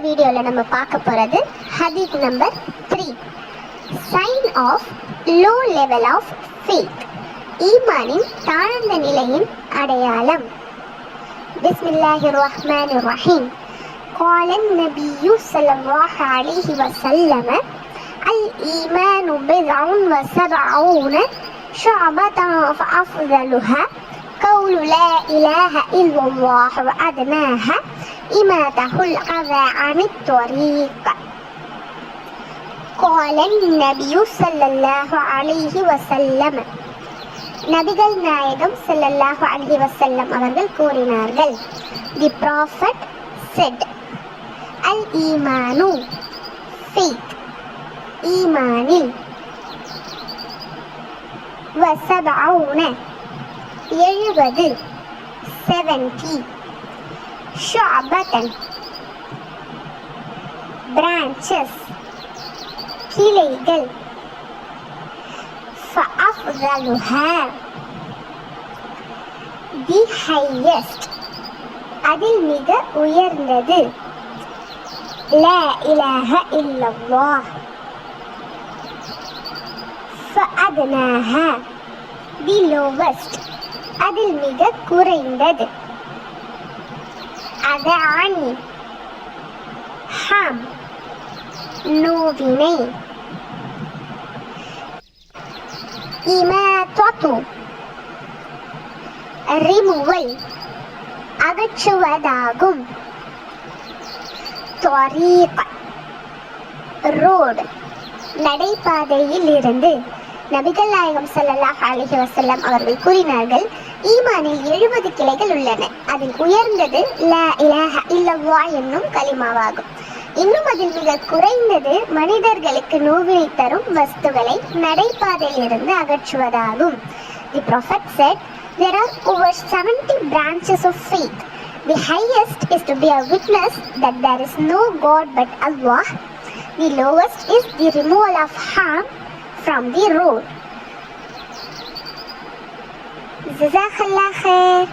வீடியோல நம்ம பார்க்க போறது ஹதீத் number three sign of low level of faith ஈமானின் தாழ்ந்த நிலையின் அடையாளம் பிஸ்மில்லாஹிர் ரஹ்மானிர் ரஹீம் قال النبي صلى الله عليه وسلم الإيمان بضع وسبعون شعبة فأفضلها قول لا إله إلا الله وأدناها إماته الأذى عن الطريق قال النبي صلى الله عليه وسلم நபிகள் நாயகம் ஸல்லல்லாஹு அலைஹி வஸல்லம் அவர்கள் கூறினார்கள் தி ப்ராஃபட் செட் அல் ஈமானு ஃபெய்த் ஈமானில் வசபவுன எழுபது செவன்டி ஷாபத்தன் பிரான்ச்சஸ் கிளைகள் فأفضلها the highest அதில் மிக உயர்ந்தது لا إله إلا الله فأدناها the lowest அதில் மிக குறைந்தது அதானி ஹம் நோவினை. இமாத்தத்து ரிமுவல் அகற்றுவதாகும். தொரீக் ரோடு நடைபாதையில் இருந்து நபிகள் நாயகம் ஸல்லல்லாஹு அலைஹி வசல்லம் அவர்கள் கூறினார்கள் ஈமானில் எழுபது கிளைகள் உள்ளன. அதில் உயர்ந்தது லா இலஹ இல்லவ்வா என்னும் கலிமாவாகும் இன்னும் அதில் மிக குறைந்தது மனிதர்களுக்கு நோவினை தரும் வஸ்துகளை நடைபாதையில் இருந்து அகற்றுவதாகும். The prophet said there are over 70 branches of faith. The highest is to be a witness that there is no god but allah. The lowest is the removal of harm from the road جزاك الله خير